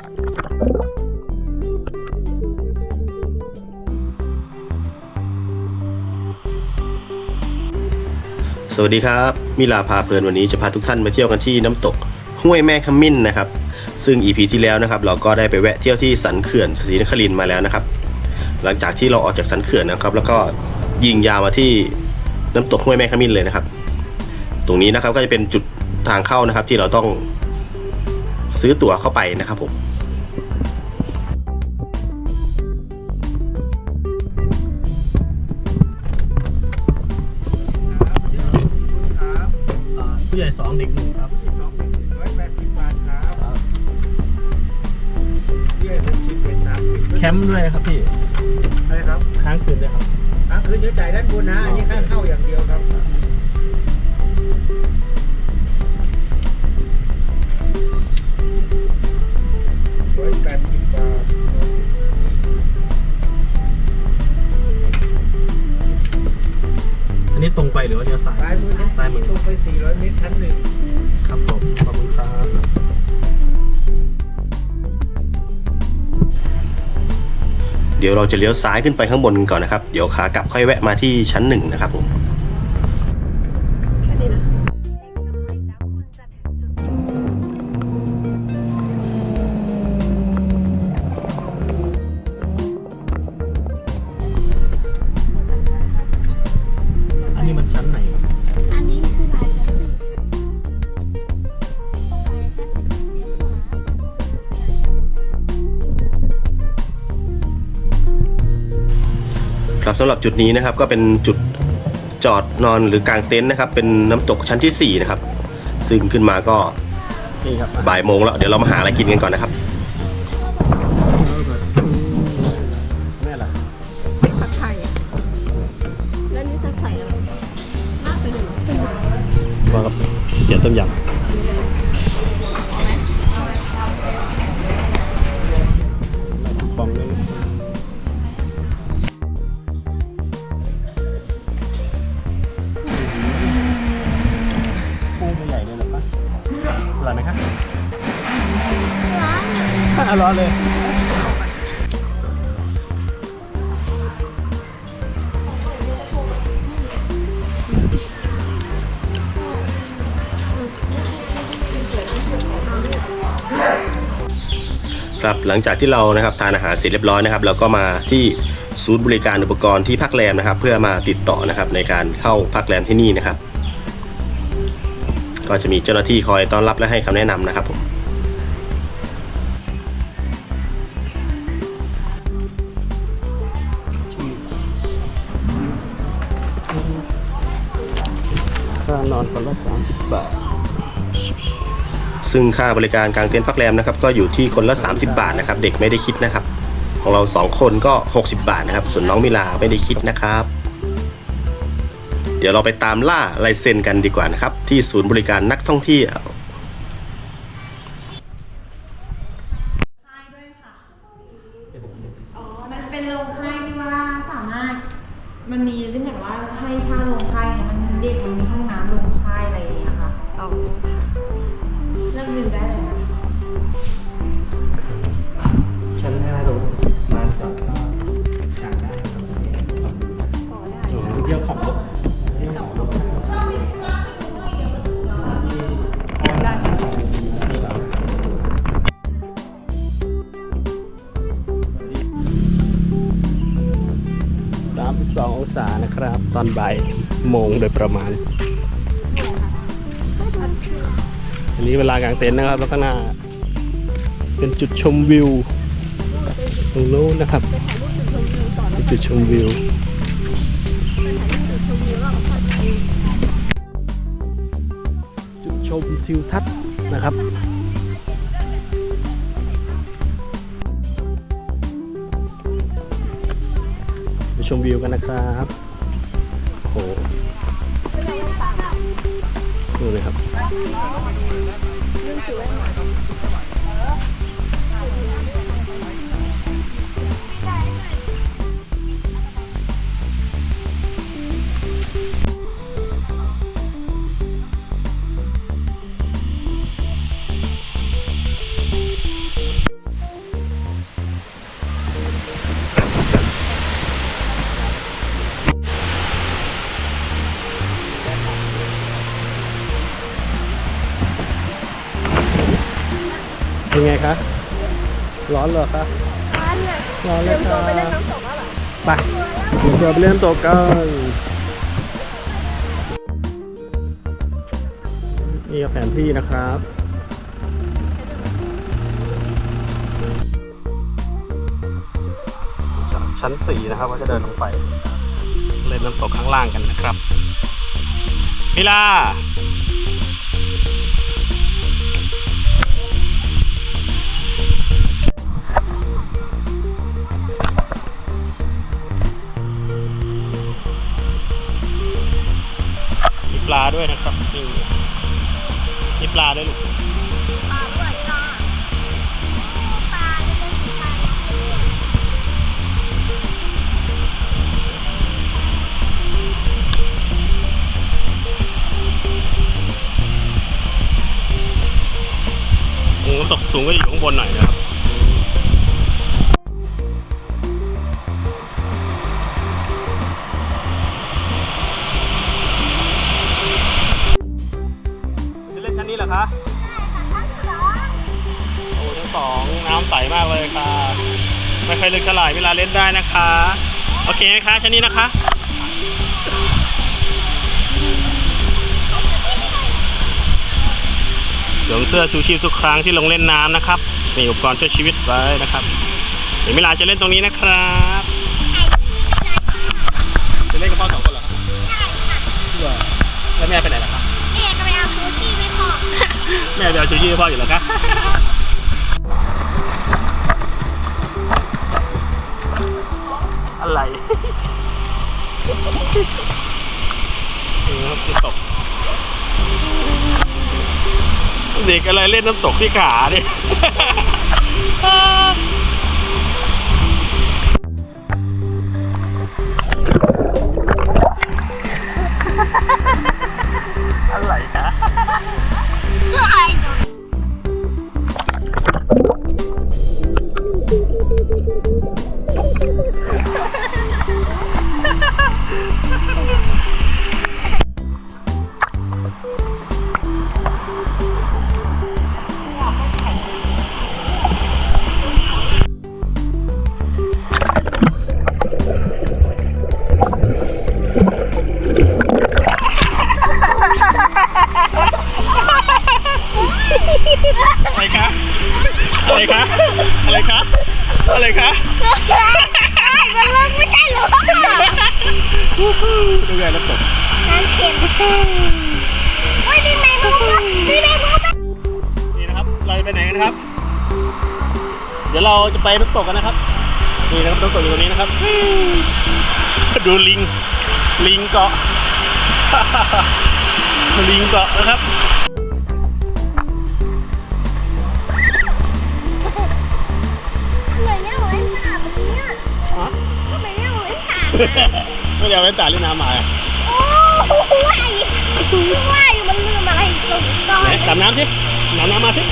สวัสดีครับ มิลาพาเพลินวันนี้จะพาทุกท่านมาเที่ยวกันที่น้ำตกห้วยแม่ขมิ้นนะครับ ซึ่ง EP ที่แล้วนะครับ เราก็ได้ไปแวะเที่ยวที่สันเขื่อนศรีนครินมาแล้วนะครับ หลังจากที่เราออกจากสันเขื่อนนะครับ แล้วก็ยิงยาวมาที่น้ำตกห้วยแม่ขมิ้นเลยนะครับ ตรงนี้นะครับก็จะเป็นจุดทางเข้านะครับที่เราต้องซื้อตั๋วเข้าไปนะครับผม เด็กหนึ่งครับร้อยแปดสิบบาทครับเยื่อหกสิบเป็นสามสิบแคมป์ด้วยครับพี่อะไรครับค้างคืนด้วยครับอะคือเดี๋ยวจ่ายด้านบนนะอันนี้ค่าเข้าอย่างเดียวครับร้อยแปดสิบ ตรงไปหรือว่าเลี้ยวซ้ายซ้ายมือทั้งซ้ายมือตรงไปสี่ร้อยเมตรชั้นหนึ่งครับผมขอบคุณครับเดี๋ยวเราจะเลี้ยวซ้ายขึ้นไปข้างบนกันก่อนนะครับ เดี๋ยวขากลับค่อยแวะมาที่ชั้นหนึ่งนะครับผม สำหรับจุดนี้นะครับก็เป็นจุดจอดนอนหรือกางเต็นท์นะครับ เป็นน้ำตกชั้นที่4นะครับซึ่งขึ้นมาก็นี่ครับบ่ายโมงแล้วเดี๋ยวเรามาหาอะไรกินกันก่อนนะครับ ร้านอเลยครับหลังจากที่เรานะครับทานอาหารเสร็จเรียบร้อยนะครับ เราก็มาที่ศูนย์บริการอุปกรณ์ที่พักแรมนะครับ เพื่อมาติดต่อนะครับในการเข้าพักแรมที่นี่นะครับ ก็จะมีเจ้าหน้าที่คอยต้อนรับและให้คำแนะนำนะครับผม ค่านอนคนละ 30 บาท ซึ่งค่าบริการกลางเต็นท์พักแรมนะครับก็อยู่ที่คนละ 30 บาทนะครับ เด็กไม่ได้คิดนะครับ ของเรา 2 คนก็ 60 บาทนะครับ ส่วนน้องมิลาไม่ได้คิดนะครับ เดี๋ยวเราไปตามล่าลายเซ็นกันดีกว่านะครับ ที่ศูนย์บริการนักท่องเที่ยว อนบ่ายโมงโดยประมาณ อันนี้เวลากางเต็นท์นะครับ แล้วก็หน้า เป็นจุดชมวิวตรงโน้นนะครับเป็นจุดชมวิวจุดชมทิวทัศน์นะครับไปชมวิวกันนะครับ ดูเลยครับ ร้อนเหรอคะร้านเนี่ยร้อนเตเลรียยมตัวค่ะไปเล่นน้ำตกแล้วเหรอไปเดี๋ยวเราไปเล่นน้ำตกกันนี่ก็แผนที่นะครับ ชั้นสี่นะครับว่าจะเดินลงไป เล่นน้ำตกข้างล่างกันนะครับมิลา ปลาด้วยนะครับนี่มีปลาด้วยลูกปลาด้วยค่ะปลาไม่ได้สีปลาโอ้ตกสูงก็อยู่ข้างบนหน่อยนะครับ ค่อยลึกเท่าไหร่เวลาเล่นได้นะคะ โอเคไหมคะชั้นนี้นะคะ สวมเสื้อชูชีพทุกครั้งที่ลงเล่นน้ำนะครับ มีอุปกรณ์ช่วยชีวิตไว้นะครับเดี๋ยวมิลาจะเล่นตรงนี้นะครับ จะเล่นกับพ่อสองคนเหรอครับเหรอแล้วแม่ไปไหนล่ะครับเอ๊ะจะไปเอาซูชิไม่พอแม่ไปเอาชูชีพให้พ่ออยู่เหรอครับ อะไรน้ำตกเด็กอะไรเล่นน้ำตกที่ขาเนี่ย น้ำตกกันนะครับ นี่นะครับน้ำตกอยู่ตรงนี้นะครับดูลิง ลิงเกาะ ลิงเกาะนะครับเหนื่อยเนี่ยเล่นสนามแบบนี้ฮะทำไมเนี่ยเล่นสนามไม่ได้เอาแว่นตาเล่นน้ำมาอะโอ้ว่ายว่ายมันลืมอะไรตรงก่อนไหนดำน้ำสิดำน้ำมาสิ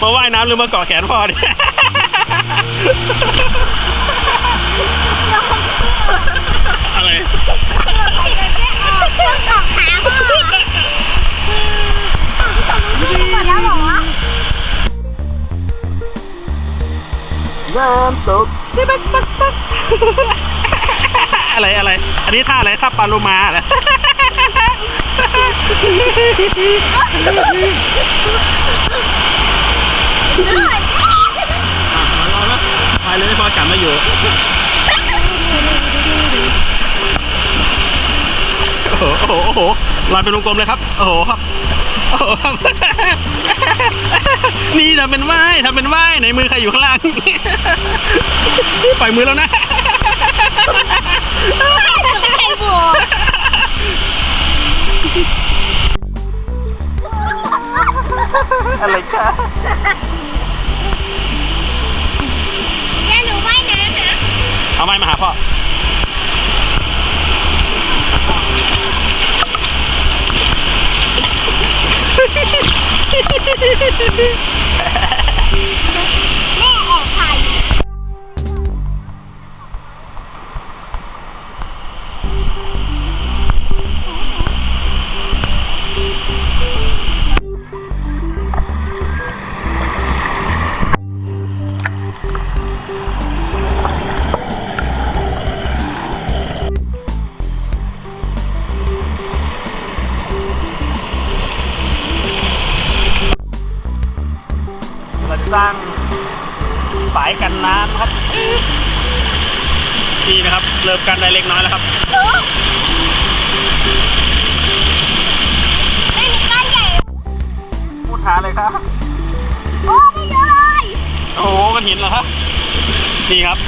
มาว่ายน้ำหรือมาเกาะแขนพ่อเนี่ยอะไรต้องตอกขาพ่อหมดแล้วเหรอน้ำตกที่บักบักบักอะไรอะไร อันนี้ท่าอะไรท่าปลาโลมาเหรออะ มารอนะไปเลยพอกลับมาอยู่โอ้โหโอ้โหลายเป็นวงกลมเลยครับ โอ้โหครับโอ้โหครับ นี่ทำเป็นไหว้ทำเป็นไหว้ในมือใครอยู่ข้างล่าง ปล่อยมือแล้วนะอะไรคะ เอาไม้มาหาพ่อเเริ่มกันได้เล็กน้อยแล้วครับไม่มีก้อนใหญ่พูดหาเลยครับ โอ้ไม่เยอะเลยโอ้โหกันหินเหรอครับนี่ครับ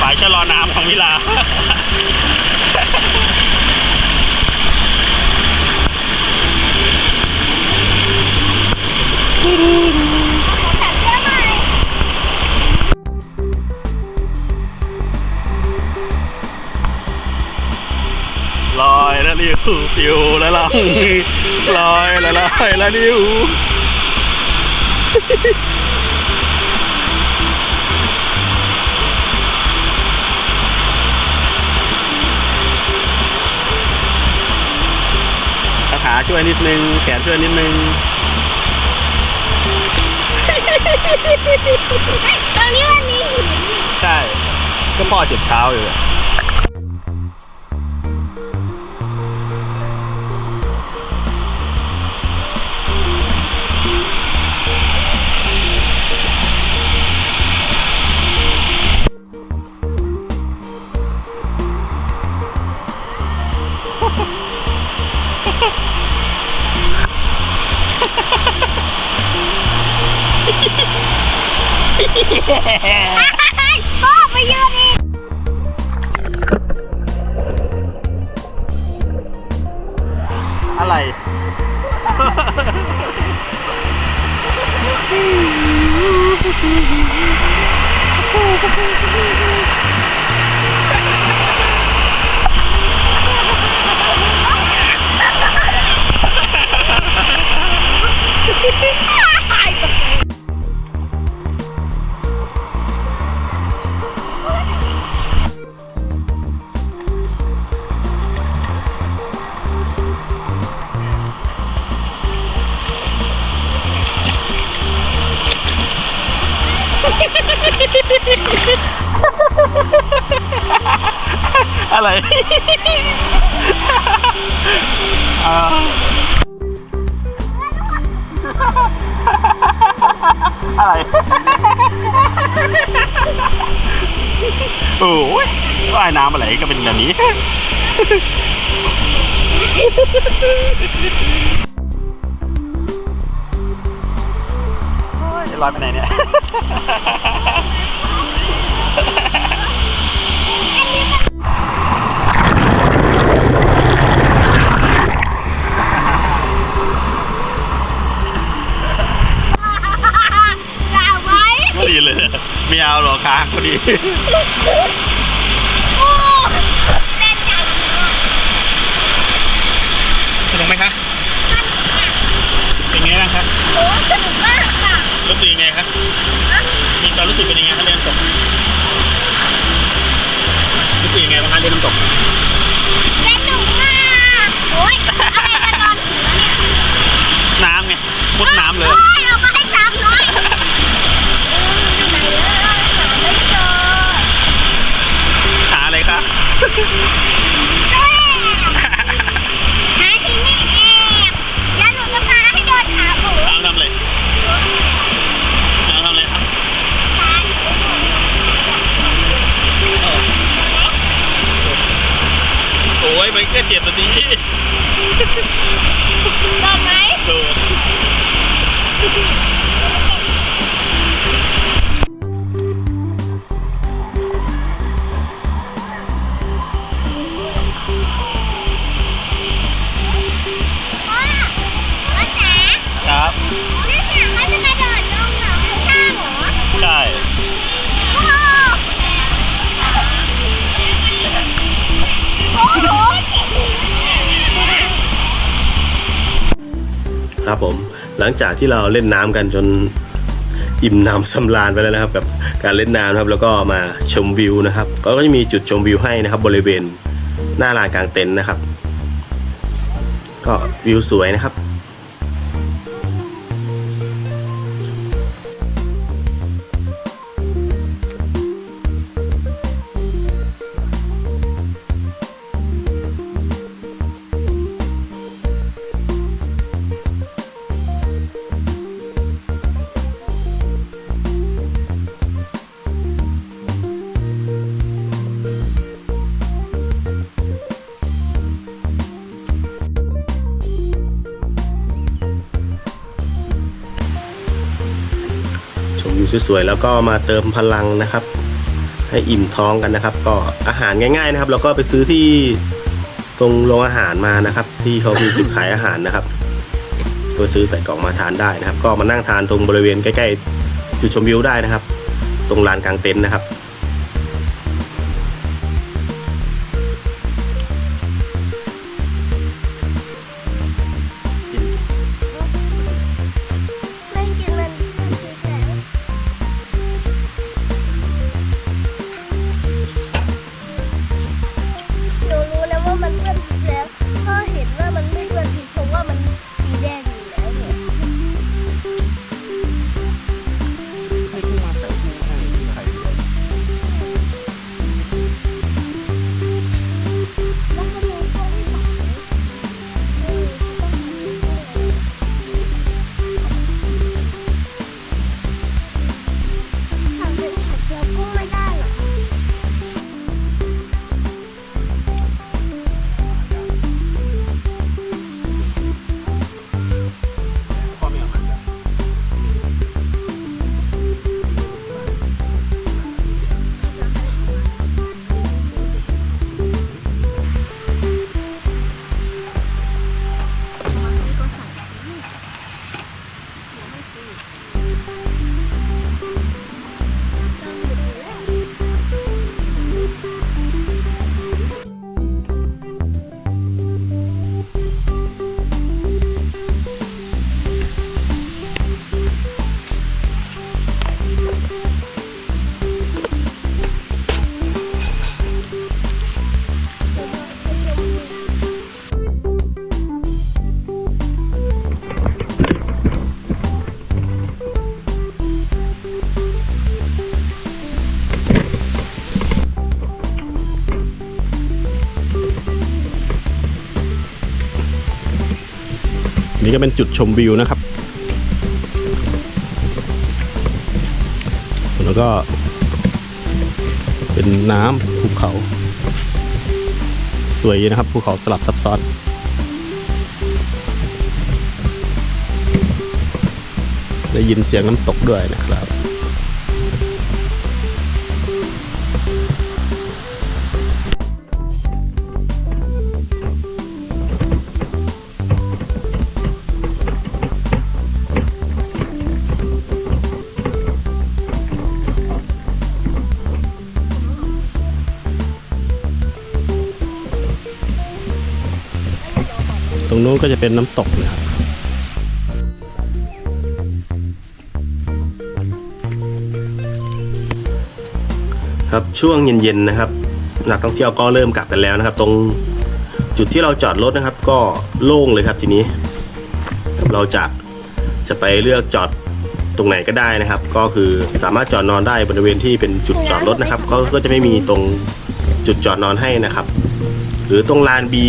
ฝายชะลอน้ำของวิลา แล้วริ้วแล้วล่องลอยแล้วลอยแล้วริ้วขาช่วยนิดนึง แขนช่วยนิดนึงตรงนี้มันมีหินใช่ ก็พ่อเจ็บเท้าอยู่ำอะไรก็เป็นแบบนี้ โอ้ยจะลอยไปไหนเนี่ยอย่าไว้พอดีเลย ไม่เอาหรอกค้างพอดี โอ้เต้นจัง สนุกไหมคะ เป็นไงบ้างครับ โอ้สนุกมากค่ะ รู้สึกยังไงครับ มีความรู้ สึกเป็นยังไงครับเรียนน้ำตกรู้สึกยังไงบ้างคะเรียนน้ำตกสนุกมากโอ้ยอะไรมาตอนหัวเนี่ย น้ำไงมุดน้ำเลย ครับผมหลังจากที่เราเล่นน้ำกันจนอิ่มหนำสำราญไปแล้วนะครับ กับการเล่นน้ำครับแล้วก็มาชมวิวนะครับก็จะมีจุดชมวิวให้นะครับ บริเวณหน้าลานกลางเต็นท์นะครับ ก็วิวสวยนะครับ สวยๆแล้วก็มาเติมพลังนะครับ ให้อิ่มท้องกันนะครับ ก็อาหารง่ายๆนะครับแล้วก็ไปซื้อที่ตรงโรงอาหารมานะครับ ที่เขามีจุดขายอาหารนะครับก็ซื้อใส่กล่องมาทานได้นะครับ ก็มานั่งทานตรงบริเวณใกล้ๆจุดชมวิวได้นะครับ ตรงลานกลางเต็นท์นะครับ นี่ก็เป็นจุดชมวิวนะครับ แล้วก็ เป็นน้ำภูเขา สวยนะครับภูเขาสลับซับซ้อนได้ยินเสียงน้ำตกด้วยนะครับ ก็จะเป็นน้ำตกนะครับครับช่วงเย็นๆนะครับนักท่องเที่ยวก็เริ่มกลับกันแล้วนะครับ ตรงจุดที่เราจอดรถนะครับ ก็โล่งเลยครับทีนี้ครับเราจะจะไปเลือกจอดตรงไหนก็ได้นะครับ ก็คือสามารถจอดนอนได้บริเวณที่เป็นจุดจอดรถนะครับก็ก็จะไม่มีตรงจุดจอดนอนให้นะครับ หรือตรงลานบี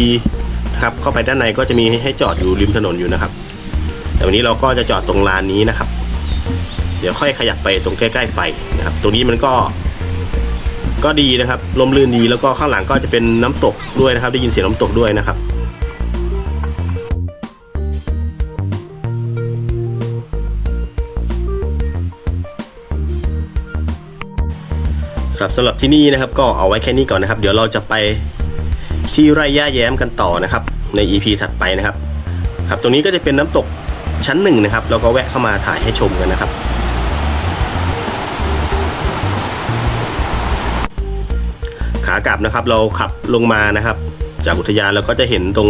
ครับเข้าไปด้านในก็จะมีให้จอดอยู่ริมถนนอยู่นะครับ แต่วันนี้เราก็จะจอดตรงลานนี้นะครับ เดี๋ยวค่อยขยับไปตรงใกล้ๆไฟนะครับ ตรงนี้มันก็ ก็ดีนะครับลมลื่นดีแล้วก็ข้างหลังก็จะเป็นน้ำตกด้วยนะครับ ได้ยินเสียงน้ำตกด้วยนะครับครับสำหรับที่นี่นะครับก็เอาไว้แค่นี้ก่อนนะครับ เดี๋ยวเราจะไป ที่ไร่ย่าแย้มกันต่อนะครับ ใน EP ถัดไปนะครับ ครับตรงนี้ก็จะเป็นน้ำตกชั้นหนึ่งนะครับแล้วก็แวะเข้ามาถ่ายให้ชมกันนะครับ ขากลับนะครับเราขับลงมานะครับ จากอุทยานเราก็จะเห็นตรง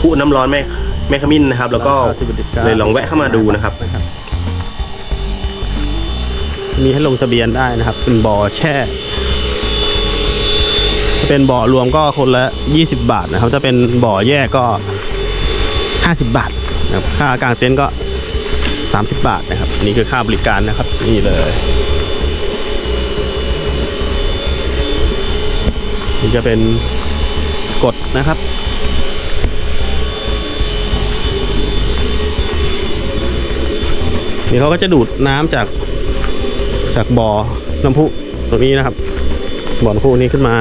ผู้น้ำร้อนแม่แม่ขมิ้นนะครับ แล้วก็เลยลองแวะเข้ามาดูนะครับมีให้ลงทะเบียนได้นะครับเป็นบ่อแช่ถ้า เป็นบ่อรวมก็คนละ 20 บาทนะครับถ้าเป็นบ่อแยกก็ 50 บาทนะครับค่ากางเต็นท์ก็ 30 บาทนะครับ นี่คือค่าบริการนะครับนี่เลยนี่จะเป็นกฎนะครับนี่เขาก็จะดูดน้ำจากจากบ่อน้ำพุตรงนี้นะครับบ่อน้ำพุนี้ขึ้นมา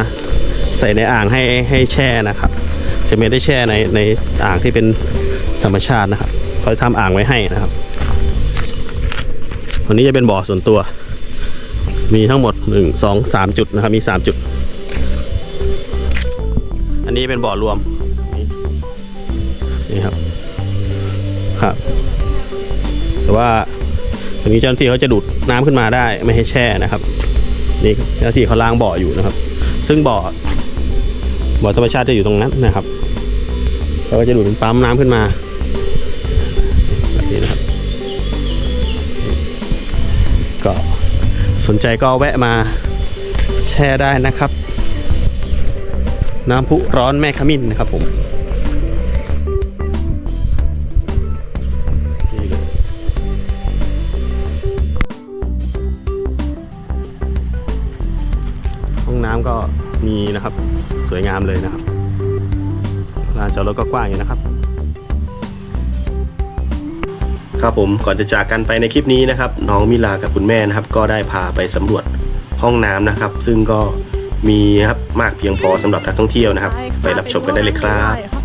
ใส่ในอ่างให้ให้แช่นะครับ จะไม่ได้แช่ในในอ่างที่เป็นธรรมชาตินะครับเขาจะทำอ่างไว้ให้นะครับวันนี้จะเป็นบ่อส่วนตัว มีทั้งหมดหนึ่งสองสามจุดนะครับ มีสามจุด อันนี้เป็นบ่อรวมนี่ครับครับ แต่ว่าตรงนี้เจ้าหน้าที่เขาจะดูดน้ำขึ้นมาได้ไม่ให้แช่นะครับ นี่เจ้าหน้าที่เขาล้างบ่ออยู่นะครับ ซึ่งบ่อ บ่อธรรมชาติจะอยู่ตรงนั้นนะครับเขาก็จะดูดปั๊มน้ำขึ้นมาแบบนี้นะครับ ก็สนใจก็แวะมาแช่ได้นะครับ น้ำพุร้อนแม่ขมิ้นนะครับผมห้องน้ำก็ มีนะครับสวยงามเลยนะครับลานจอดรถก็กว้างอยู่นะครับ ครับผมก่อนจะจากกันไปในคลิปนี้นะครับ น้องมิลากับคุณแม่นะครับ ก็ได้พาไปสำรวจห้องน้ำนะครับ ซึ่งก็มีครับมากเพียงพอสำหรับนักท่องเที่ยวนะครับ ไปรับชมกันได้เลยครับ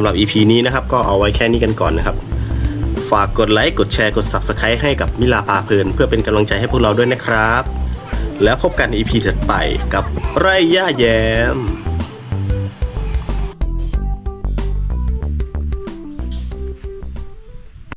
ำหรับ EP นี้นะครับ ก็เอาไว้แค่นี้กันก่อนนะครับ ฝากกดไลค์ กดแชร์ กด Subscribe ให้กับมิลาพาเพลิน เพื่อเป็นกำลังใจให้พวกเราด้วยนะครับ แล้วพบกัน EP ถัดไปกับไร่ย่าแยม